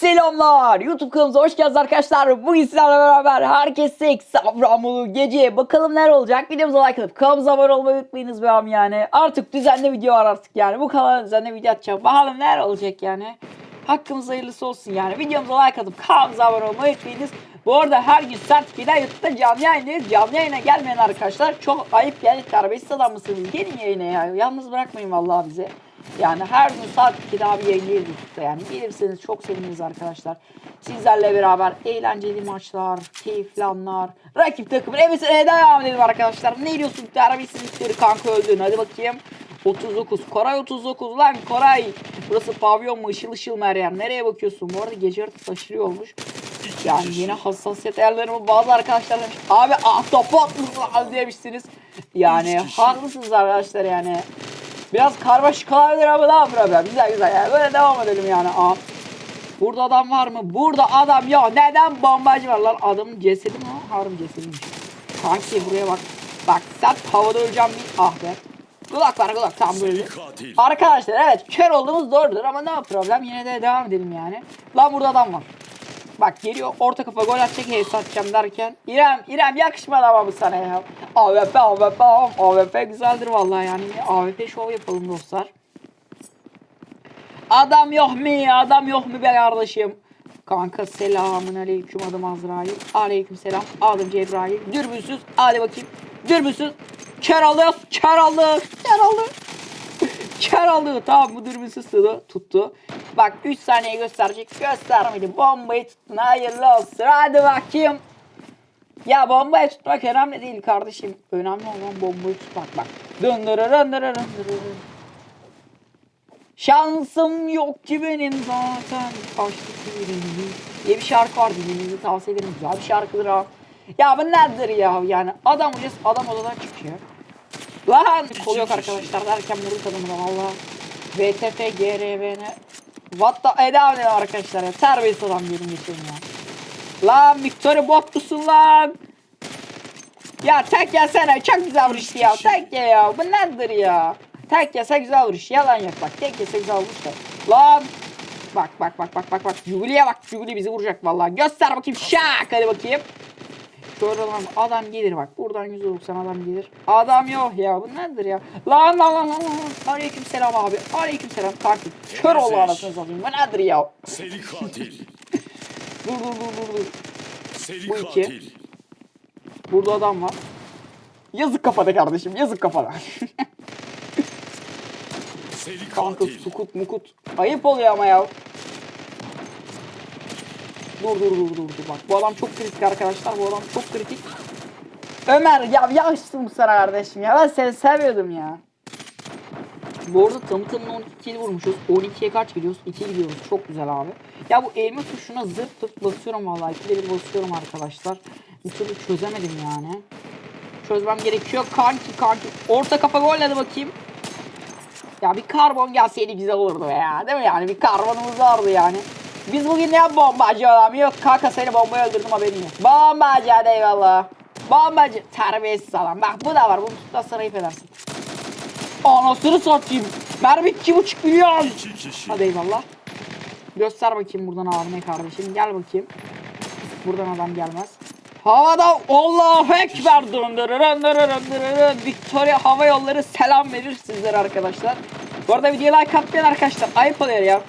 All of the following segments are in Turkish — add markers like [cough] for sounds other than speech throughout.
Selamlar YouTube kanalımıza hoş geldiniz arkadaşlar. Bugün sizlerle beraber herkese Safranbolu gece bakalım neler olacak. Videomuza like atıp kanalımıza abone olmayı unutmayınız be yani. Artık düzenli video var artık yani. Bu kanalda düzenli video atacağım. Bakalım neler olacak yani. Hakkımız hayırlısı olsun yani. Videomuza like atıp kanalımıza abone olmayı unutmayınız. Bu arada her gün sert bir YouTube'da canlı yayındayız. Canlı yayına gelmeyen arkadaşlar çok ayıp yani terbiyesiz adam mısınız? Gelin yayına ya. Yalnız bırakmayın vallahi bize. Yani her gün saat 2'de abi yayındayız YouTube'da yani. Gelirseniz çok seviniriz arkadaşlar. Sizlerle beraber eğlenceli maçlar, keyifli anlar, rakip takımın evesine devam edelim arkadaşlar. Ne diyorsun? Terbiyesizlikleri kanka öldün. Hadi bakayım. 39. Koray 39 lan Koray. Burası pavyon mu? Işıl ışıl Meryem. Nereye bakıyorsun? Bu arada gece yarısı aşırı olmuş. Yani yine hassasiyet ayarlarımı bazı arkadaşlar demiş. Abi ahtapot musun demişsiniz. Yani haklısınız arkadaşlar yani. Biraz karmaşık olabilir ama ne yapayım ben? Güzel güzel yani. Böyle devam edelim yani. Aa. Burada adam var mı? Burada adam yok. Neden bombacı var lan? Adamın cesedi mi? Harbi cesediymiş. Kanki buraya bak. Bak sen havada öleceğim değil. Ah be. Kulak var kulak tam böyle. Arkadaşlar evet kör olduğumuz doğrudur ama ne problem yine de devam edelim yani. Lan burada adam var. Bak geliyor orta kafa gol atacak heyes atacağım derken. İrem İrem yakışmadı ama bu sana ya. AWP AWP AWP güzeldir vallahi yani. AWP şov yapalım dostlar. Adam yok mu? Adam yok mu be kardeşim? Kanka selamun aleyküm adım Azrail. Aleyküm selam adım Cebrail. Dürbünsüz hadi bakayım. Dürbünsüz. Kör aldık. Kör aldık. Kör aldık. [laughs] Kör aldı. Tamam bu dürbünsüz tuttu. tuttu. Bak 3 saniye gösterecek. Göstermedi. Bombayı tuttun. Hayırlı olsun. Hadi bakayım. Ya bombayı tutmak önemli değil kardeşim. Önemli olan bombayı tutmak bak. Döndürür döndürür döndürür. Şansım yok ki benim zaten Açtık yüreğimi diye bir şarkı var dinlemenizi tavsiye ederim. Güzel bir şarkıdır ha. Ya bu nedir ya yani adam hocası adam odadan çıkıyor. Lan kol yok arkadaşlar derken vurduk adamı da valla. VTF GRVN What the Eda ne arkadaşlar ya terbiyesiz adam diyorum geçelim ya. Lan Victoria bot musun lan? Ya tek yesene çok güzel vuruş ya tek ye ya bu nedir ya? Tek yese güzel vuruş yalan yok bak tek yese güzel vuruş da. Lan Bak bak bak bak bak bak Jubile'ye bak Jubilee bizi vuracak vallahi göster bakayım şak hadi bakayım. Lan adam gelir bak buradan %90 adam gelir. Adam yok ya bu nedir ya? Lan lan lan lan. Aleyküm selam abi. Aleyküm selam kanki. Kör oldu anasını satayım. Bu nedir ya? Seri katil. [laughs] Dur dur dur dur dur. Seri Bu iki. katil. Burada adam var. Yazık kafada kardeşim yazık kafada. Seri Kanka katil. sukut mukut. Ayıp oluyor ama ya. Dur dur dur dur dur bak. Bu adam çok kritik arkadaşlar. Bu adam çok kritik. Ömer ya yakıştım sana kardeşim ya. Ben seni seviyordum ya. Bu arada tamı tamına 12 kill vurmuşuz. 12'ye kaç gidiyoruz? 2 gidiyoruz. Çok güzel abi. Ya bu elma tuşuna zırt zırt basıyorum vallahi. İkide bir basıyorum arkadaşlar. Bir türlü çözemedim yani. Çözmem gerekiyor. Kanki kanki. Orta kafa gol hadi bakayım. Ya bir karbon gelseydi güzel olurdu ya. Değil mi yani? Bir karbonumuz vardı yani. Biz bugün ne bombacı adam yok. Kanka seni bombaya öldürdüm haberin yok. Bombacı hadi eyvallah. Bombacı. Terbiyesiz adam. Bak bu da var. Bunu tutmazsan ayıp edersin. Anasını satayım. Mermi iki buçuk milyon. İki. Hadi eyvallah. Göster bakayım buradan abime kardeşim. Gel bakayım. Buradan adam gelmez. Havada Allahu Ekber döndürürün döndürürün Victoria Hava Yolları selam verir sizlere arkadaşlar. Bu arada videoya like atmayan arkadaşlar ayıp oluyor ya.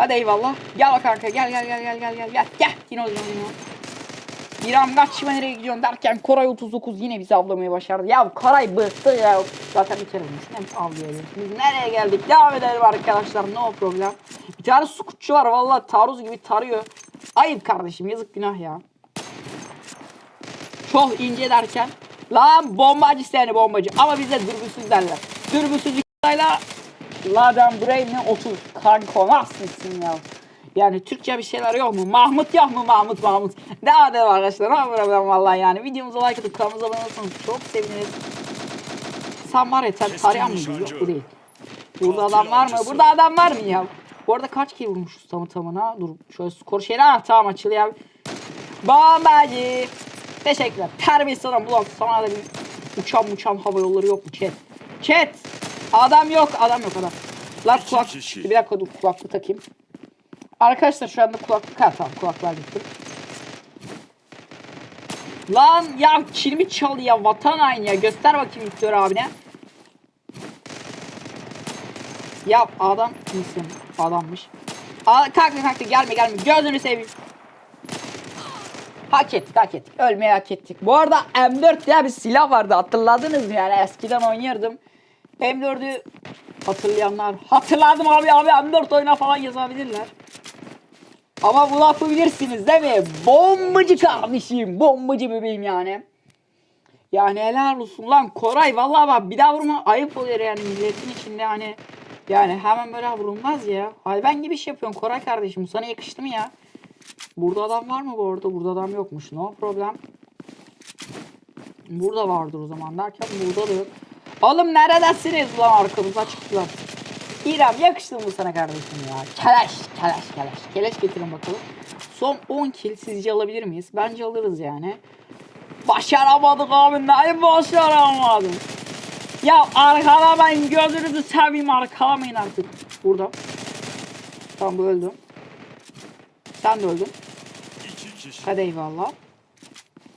Hadi eyvallah. Gel bak kanka gel gel gel gel gel gel gel. Gel yine zaman yine. İrem kaçma nereye gidiyorsun derken Koray 39 yine bizi avlamayı başardı. Ya Koray bıktı ya. Zaten bir kere. Ne avlayalım. Biz nereye geldik? Devam edelim arkadaşlar. No problem. Bir tane sukutçu var. Vallahi taarruz gibi tarıyor. Ayıp kardeşim. Yazık günah ya. Çok ince derken. Lan bombacı seni bombacı. Ama bize dürbünsüz derler. Dürbünsüz ikayla Laden Brain'le otur. Kanka nasılsın ya? Yani Türkçe bir şeyler yok mu? Mahmut yok mu? Mahmut Mahmut. Devam edelim arkadaşlar. Ne yapalım vallahi yani. Videomuza like atıp kanalımıza abone olursanız çok seviniriz. Sen var ya sen tarayan mıydın? Yok bu değil. Burada adam var mı? Burada adam var mı ya? Bu arada kaç kere vurmuşuz tamı tamına? Dur şöyle skor şeyler. Ah tamam açılıyor abi. Bombacı. Teşekkürler. Terbiyesiz adam. Ulan sana da bir uçan uçan hava yolları yok mu chat? Chat. Adam yok. Adam yok adam. Lan kulak. kişi. Bir dakika dur kulaklık takayım. Arkadaşlar şu anda kulaklık ha tamam kulaklığa gittim. Lan ya kilimi çal ya vatan haini ya göster bakayım Victor abine. Ya adam mısın? Adammış. Aa, kalkma kalkma gelme gelme gözünü seveyim. Hak ettik hak ettik. Ölmeyi hak ettik. Bu arada M4 diye bir silah vardı hatırladınız mı yani eskiden oynardım. M4'ü hatırlayanlar hatırladım abi abi M4 oyna falan yazabilirler. Ama bu lafı bilirsiniz değil mi? Bombacı kardeşim. Bombacı bebeğim yani. Yani helal olsun lan Koray vallahi bak bir daha vurma ayıp oluyor yani milletin içinde hani yani hemen böyle vurulmaz ya. Hayvan gibi iş yapıyorsun Koray kardeşim. Sana yakıştı mı ya? Burada adam var mı bu arada? Burada adam yokmuş. No problem. Burada vardır o zaman derken burada da yok. Oğlum neredesiniz lan arkamıza çıktılar. İrem yakıştı mı sana kardeşim ya? Keleş, keleş, keleş. Keleş getirin bakalım. Son 10 kill sizce alabilir miyiz? Bence alırız yani. Başaramadık abi. Neyi başaramadım? Ya arkalamayın gözünüzü seveyim arkalamayın artık. Burada. Tamam bu öldü. Sen de öldün. Hadi eyvallah.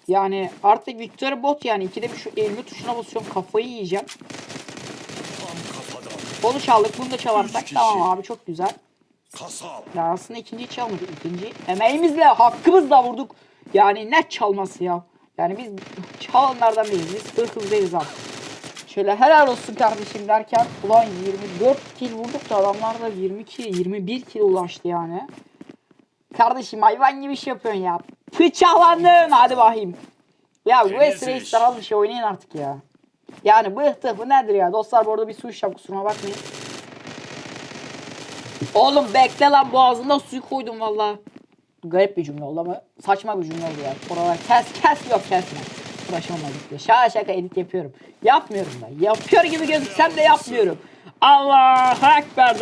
Yani artık Victor bot yani. ikide bir şu elini tuşuna basıyorum kafayı yiyeceğim. Onu çaldık bunu da çalarsak tamam abi çok güzel. Kasap. Ya aslında ikinciyi çalmadık. İkinci emeğimizle hakkımızla vurduk. Yani net çalması ya. Yani biz çalanlardan değiliz. Biz hırkız değiliz abi. Şöyle helal olsun kardeşim derken ulan 24 kill vurduk da adamlar da 22 21 kill ulaştı yani. Kardeşim hayvan gibi iş yapıyorsun ya. Bıçaklandın hadi bakayım. Ya Temiz Reis bir şey oynayın artık ya. Yani bıhtı bu nedir ya? Dostlar bu arada bir su içeceğim kusuruma bakmayın. Oğlum bekle lan boğazında suyu koydum valla. Garip bir cümle oldu ama saçma bir cümle oldu ya. Oralar kes kes yok kesme. Uğraşamam gitti. Şaka şaka edit yapıyorum. Yapmıyorum da. Yapıyor gibi gözüksem de yapmıyorum. Allah ekber.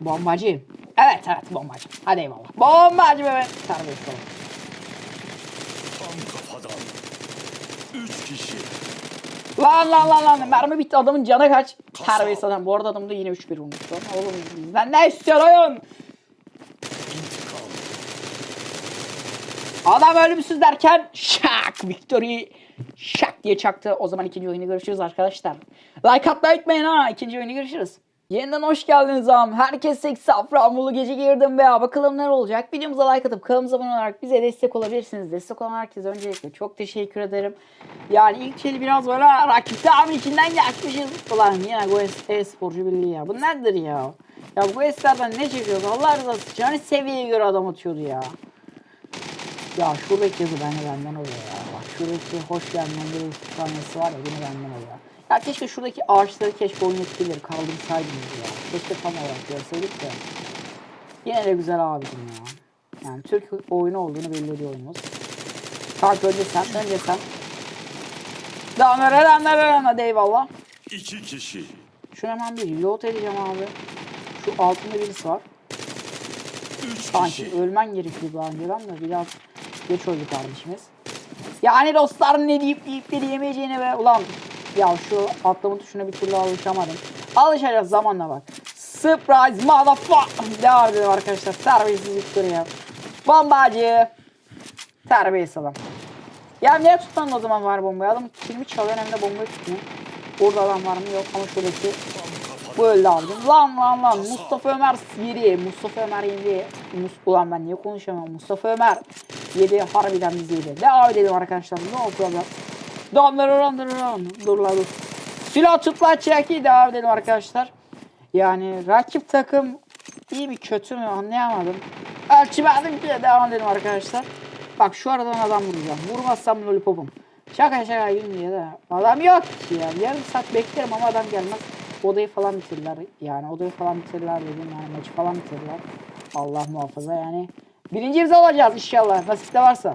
Bombacı. Evet evet bombacı. Hadi eyvallah. Bombacı bebe. Terbiyesiz olun. Tam kafadan. Üç kişi. Lan lan lan lan mermi bitti adamın canı kaç. Terbiyesiz adam. Bu arada adam da yine 3-1 vurmuş. Lan Oğlum ben ne istiyorum? İntikam. Adam ölümsüz derken şak victory şak diye çaktı. O zaman ikinci oyunu görüşürüz arkadaşlar. Like atmayı unutmayın ha. İkinci oyunu görüşürüz. Yeniden hoş geldiniz ağam. Herkese Safranbolu gece girdim veya bakalım neler olacak. Videomuza like atıp kanalımıza abone olarak bize destek olabilirsiniz. Destek olan herkese öncelikle çok teşekkür ederim. Yani ilk eli biraz böyle rakipte içinden geçmişiz. Ulan yine bu e-sporcu birliği ya. Bu nedir ya? Ya bu eslerden ne çekiyoruz? Allah rızası için. Hani seviyeye göre adam atıyordu ya. Ya şuradaki yazı beni benden oluyor ya. Bak şuradaki hoş geldin bir tanesi var ya beni benden oluyor. Ya keşke şuradaki ağaçları keşke oyun etkileri kaldırsaydınız ya. Keşke tam olarak görseydik de. Yine de güzel abicim ya. Yani Türk oyunu olduğunu belli ediyor oyunumuz. Kanka önce sen, önce sen. Devam ver. Hadi eyvallah. İki kişi. Şunu hemen bir reload edeceğim abi. Şu altında birisi var. Üç Sanki kişi. ölmen gerekiyor daha önceden de biraz geç öldü kardeşimiz. Yani dostlar ne deyip deyip de diyemeyeceğine be. Ulan ya şu atlama tuşuna bir türlü alışamadım. Alışacağız zamanla bak. Surprise motherfucker. Devam edelim arkadaşlar. Terbiyesizlik ya. Bombacı. Terbiyesiz adam. Ya niye tutmadın o zaman var bombayı? Adam kilimi çalıyor hem de bombayı tutmuyor. Orada adam var mı? Yok ama kafadan. bu öldü abicim. Lan lan lan Mustafa Ömer yedi. Mustafa Ömer yedi. Mus Ulan ben niye konuşamam? Mustafa Ömer yedi. Harbiden bizi yedi. Devam edelim arkadaşlar. Ne oldu problem? Donlar oran dur lan. Dur lan dur. Silah tutla çeki. Devam edelim arkadaşlar. Yani rakip takım iyi mi kötü mü anlayamadım. Ölçmedim ki. Devam edelim arkadaşlar. Bak şu aradan adam vuracağım. Vurmazsam lollipopum. Şaka şaka gülmüyor da. Adam yok ki ya. Yarım saat beklerim ama adam gelmez. Odayı falan bitirirler. Yani odayı falan bitirirler dedim. Yani maçı falan bitirirler. Allah muhafaza yani. Birinci biz olacağız inşallah. Nasip de varsa.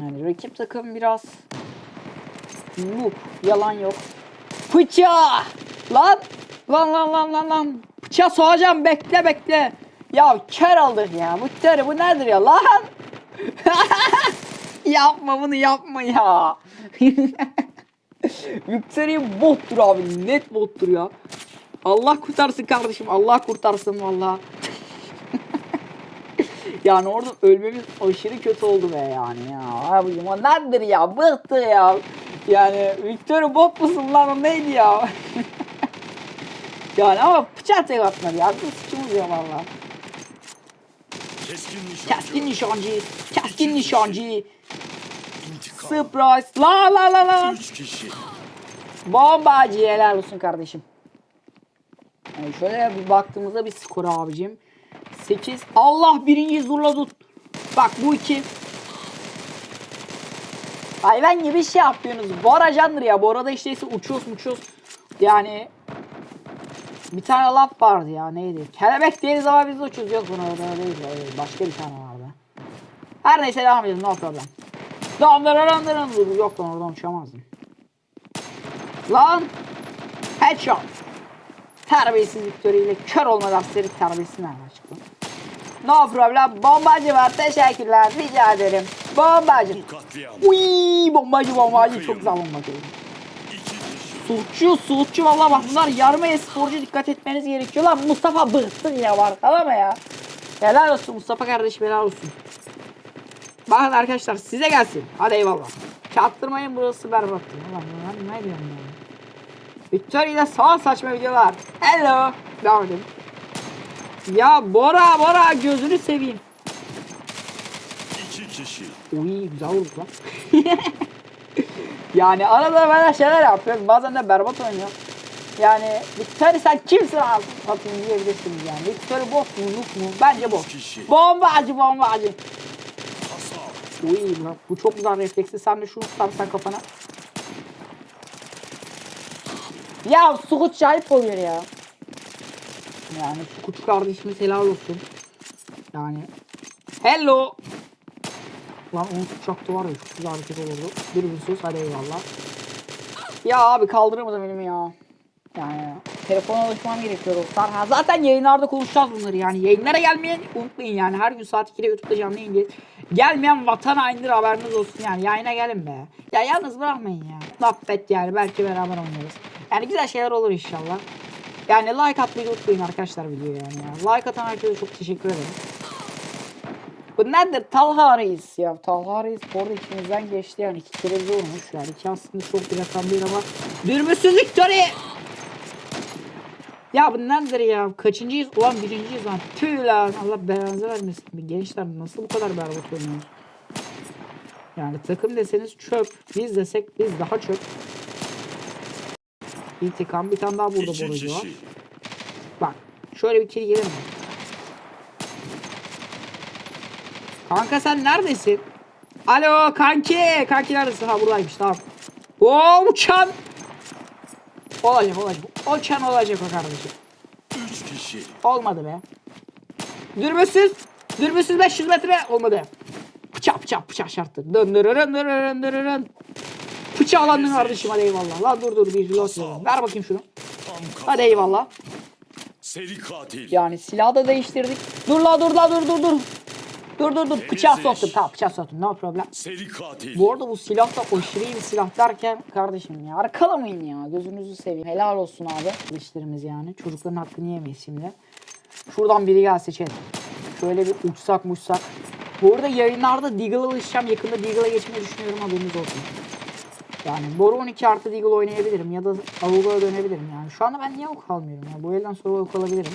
Yani rakip takım biraz noob. Yalan yok. Bıçağı! Lan! Lan lan lan lan lan! Bıçağı soğacağım bekle bekle. Ya kör aldık ya. Bu teri bu nedir ya lan? [laughs] yapma bunu yapma ya. [laughs] Victory bottur abi net bottur ya. Allah kurtarsın kardeşim. Allah kurtarsın valla. Yani orada ölmemiz aşırı kötü oldu be yani ya. O nedir ya? Bıktı ya. Yani Victor bot musun lan o neydi ya? [laughs] yani ama bıçak tek atmadı ya. Bir suçumuz ya valla. Keskin nişancı. Keskin nişancı. Surprise. La la la la. Bombacı helal olsun kardeşim. Yani şöyle bir baktığımızda bir skor abicim. 8. Allah birinci zurla tut. Bak bu iki. Hayvan gibi şey yapıyorsunuz. Bora candır ya. Bora'da işte ise uçuyoruz uçuyoruz. Yani bir tane laf vardı ya neydi? Kelebek değiliz ama biz uçuyoruz. Yok bunu öyle değil. Başka bir tane vardı. Her neyse devam edelim. No problem. Devam devam. Yok lan oradan uçamazdım. Lan! Headshot! Terbiyesizlikleriyle kör olma dersleri terbiyesi nereden çıktı? No problem. Bombacı var. Teşekkürler. Rica ederim. Bombacı. Uy, bombacı bombacı. Çok güzel bombacı. Suçu, suçu valla bak bunlar yarma esporcu dikkat etmeniz gerekiyor lan. Mustafa bıktın ya var tamam mı ya? Helal olsun Mustafa kardeşim helal olsun. Bakın arkadaşlar size gelsin. Hadi eyvallah. Çaktırmayın burası berbat. Ulan ne diyorum ya? Victoria ile sağ saçma videolar. Hello. Devam edelim. Ya Bora Bora gözünü seveyim. İki kişi. Uy güzel vurduk lan. [laughs] yani arada böyle şeyler yapıyoruz. Bazen de berbat oynuyor. Yani Victoria sen kimsin abi? Satayım diyebilirsiniz yani. Victoria bot mu noob mu? Bence bot. Bombacı bombacı. Uy lan bu çok güzel refleksi. Sen de şunu tutarsan kafana. Ya Sukuç ayıp oluyor ya. Yani Sukuç kardeşimiz helal olsun. Yani hello. Lan onu tutacaktı var ya çok güzel hareket olurdu. Bir sus hadi eyvallah. Ya abi kaldıramadım elimi ya. Yani telefona alışmam gerekiyor dostlar. Ha, zaten yayınlarda konuşacağız bunları yani. Yayınlara gelmeyen unutmayın yani. Her gün saat 2'de YouTube'da canlı yayın. Gelmeyen vatan hainidir haberiniz olsun yani. Yayına gelin be. Ya yalnız bırakmayın ya. Muhabbet yani. Belki beraber oynarız. Yani güzel şeyler olur inşallah. Yani like atmayı unutmayın arkadaşlar videoya yani. Ya. Like atan herkese çok teşekkür ederim. Bu nedir? Talha Reis ya. Talha Reis bu arada içimizden geçti yani. iki kere de olmuş yani. İki aslında çok bir rakam değil ama. Dürbüsüz Victory! Ya bu nedir ya? Kaçıncıyız? Ulan birinciyiz lan. Tüh lan. Allah belanızı vermesin. Gençler nasıl bu kadar berbat oynuyoruz? Yani takım deseniz çöp. Biz desek biz daha çöp. İntikam bir tane daha burada borucu var. Bak şöyle bir kere mi? Kanka sen neredesin? Alo kanki. Kanki neredesin? Ha buradaymış tamam. Oo uçan. Olacak olacak. Uçan olacak o kardeşim. Üç kişi. Olmadı be. Dürbüsüz. Dürbüsüz 500 metre. Olmadı. Bıçak bıçak bıçak şarttı. Dön dön dön dön dön dön dön. Bıçağı alandın kardeşim hadi eyvallah. Lan dur dur bir reload yapalım. Ver bakayım şunu. Hadi eyvallah. Seri katil. Yani silahı da değiştirdik. Dur la dur la dur dur dur. Dur dur dur Temizleyiş. soktum tamam bıçağı soktum no problem. Seri katil. Bu arada bu silah da aşırı iyi bir silah derken kardeşim ya arkalamayın ya gözünüzü seveyim. Helal olsun abi. İşlerimiz yani çocukların hakkını yemeyiz şimdi. Şuradan biri gelse chat. Şöyle bir uçsak muçsak. Bu arada yayınlarda Deagle'a alışacağım. Yakında Deagle'a geçmeyi düşünüyorum haberiniz olsun. Yani Boru 12 artı Deagle oynayabilirim ya da Avuga'ya dönebilirim yani. Şu anda ben niye ok almıyorum ya? Bu elden sonra ok alabilirim.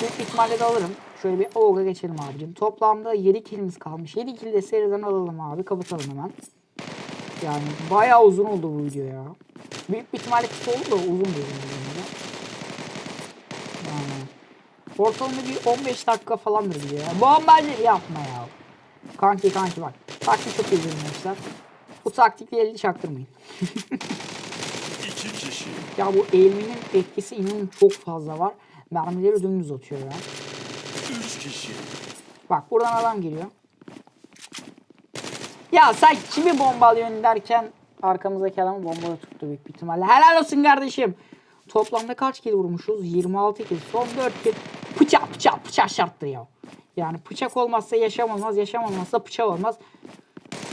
Büyük ihtimalle de alırım. Şöyle bir Avug'a geçelim abicim. Toplamda 7 kilimiz kalmış. 7 kill de seriden alalım abi. Kapatalım hemen. Yani bayağı uzun oldu bu video ya. Büyük ihtimalle kısa oldu da uzun bir video. Yani ortalama bir 15 dakika falandır video ya. Bombacı yapma ya. Kanki kanki bak. Taktik çok iyi gençler. Bu taktikle elini çaktırmayın. İki kişi. Ya bu eğilmenin etkisi inanın çok fazla var. Mermileri dümdüz atıyor ya. Üç kişi. Bak buradan adam geliyor. Ya sen kimi bombalıyorsun derken arkamızdaki adamı bombaya tuttu büyük bir ihtimalle. Helal olsun kardeşim. Toplamda kaç kill vurmuşuz? 26 kill. Son 4 kill. Bıçak bıçak bıçak şarttır ya. Yani bıçak olmazsa yaşam olmaz. Yaşam olmazsa bıçak olmaz.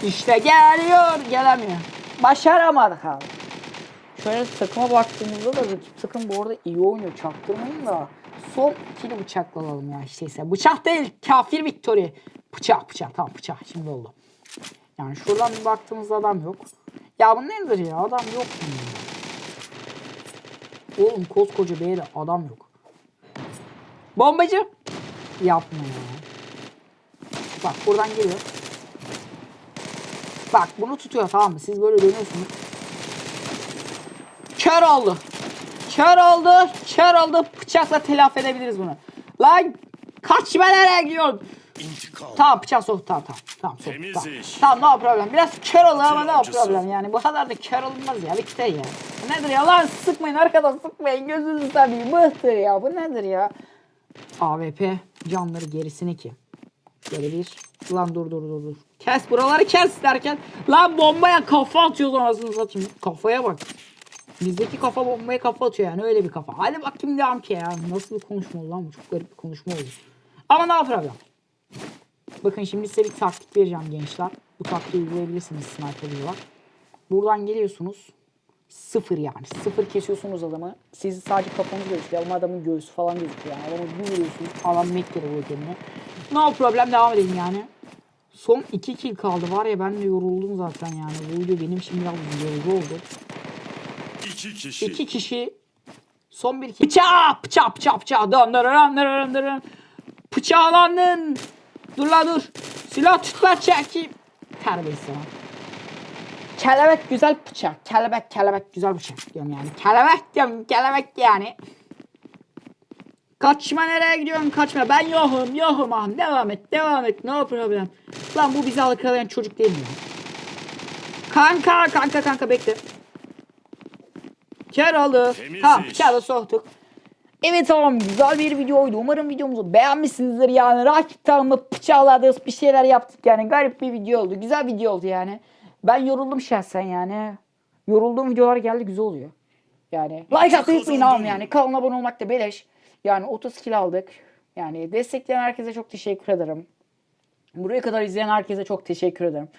İşte geliyor. Gelemiyor. Başaramadık abi. Şöyle takıma baktığımızda da rakip takım bu arada iyi oynuyor. Çaktırmayın da. Son ikili bıçakla alalım ya işte ise. Bıçak değil. Kafir Victory. Bıçak bıçak. Tamam bıçak. Şimdi oldu. Yani şuradan bir baktığımızda adam yok. Ya bu nedir ya? Adam yok? Oğlum koskoca yere adam yok. Bombacı. Yapma ya. Bak buradan geliyor. Bak bunu tutuyor tamam mı? Siz böyle dönüyorsunuz. Kör oldu. Kör oldu. Kör oldu. Bıçakla telafi edebiliriz bunu. Lan kaçma nereye gidiyorsun? İntikam. Tamam bıçak sok tamam tamam. Tamam sok. Temiz Tamam. iş. tamam no problem. Biraz kör oldu ama no Silahçısı. problem yani. Bu kadar da kör olmaz ya. Bitti ya. Bu nedir ya lan sıkmayın arkadan sıkmayın. Gözünüzü seveyim. Bıhtır ya. Bu nedir ya? AWP canları gerisini ki. Böyle bir. Lan dur dur dur dur. Kes buraları kes derken. Lan bombaya kafa atıyoruz anasını satayım. Kafaya bak. Bizdeki kafa bombaya kafa atıyor yani öyle bir kafa. Hadi bakayım devam ki ya. Nasıl bir konuşma oldu lan bu? Çok garip bir konuşma oldu. Ama ne problem. Bakın şimdi size bir taktik vereceğim gençler. Bu taktiği uygulayabilirsiniz sniper olarak. Buradan geliyorsunuz. Sıfır yani. Sıfır kesiyorsunuz adamı. Siz sadece kafanız gözüküyor ama adamın göğsü falan gözüküyor. Yani adamı bir vuruyorsunuz. Adam mek yere vuruyor kendine. No problem devam edelim yani. Son iki kill kaldı var ya ben de yoruldum zaten yani. Bu video benim için biraz yorucu oldu. İki kişi. İki kişi son bir kill. Bıçak bıçak bıçak bıçak. Dön dön dön dön dön dön. Bıçaklandın. Dur la dur. Silah tut la çekeyim. Terbiyesiz lan. Kelebek güzel bıçak. Kelebek kelebek güzel bıçak diyorum yani. Kelebek diyorum kelebek yani. Kaçma nereye gidiyorsun kaçma. Ben yokum yokum ahım. Devam et devam et. No problem. Lan bu bizi alıkalayan çocuk değil mi? Kanka kanka kanka bekle. Temiz Tamam da soktuk. Evet tamam güzel bir videoydu. Umarım videomuzu beğenmişsinizdir yani. Rakip takımı bıçakladık bir şeyler yaptık yani. Garip bir video oldu. Güzel video oldu yani. Ben yoruldum şahsen yani. Yorulduğum videolar geldi güzel oluyor. Yani like atmayı unutmayın yani. Kanala abone olmak da beleş. Yani 30 kilo aldık. Yani destekleyen herkese çok teşekkür ederim. Buraya kadar izleyen herkese çok teşekkür ederim.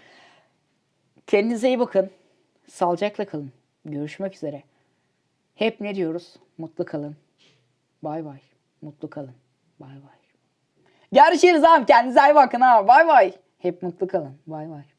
Kendinize iyi bakın. Sağlıcakla kalın. Görüşmek üzere. Hep ne diyoruz? Mutlu kalın. Bay bay. Mutlu kalın. Bay bay. Görüşürüz abi. Kendinize iyi bakın ha. Bay bay. Hep mutlu kalın. Bay bay.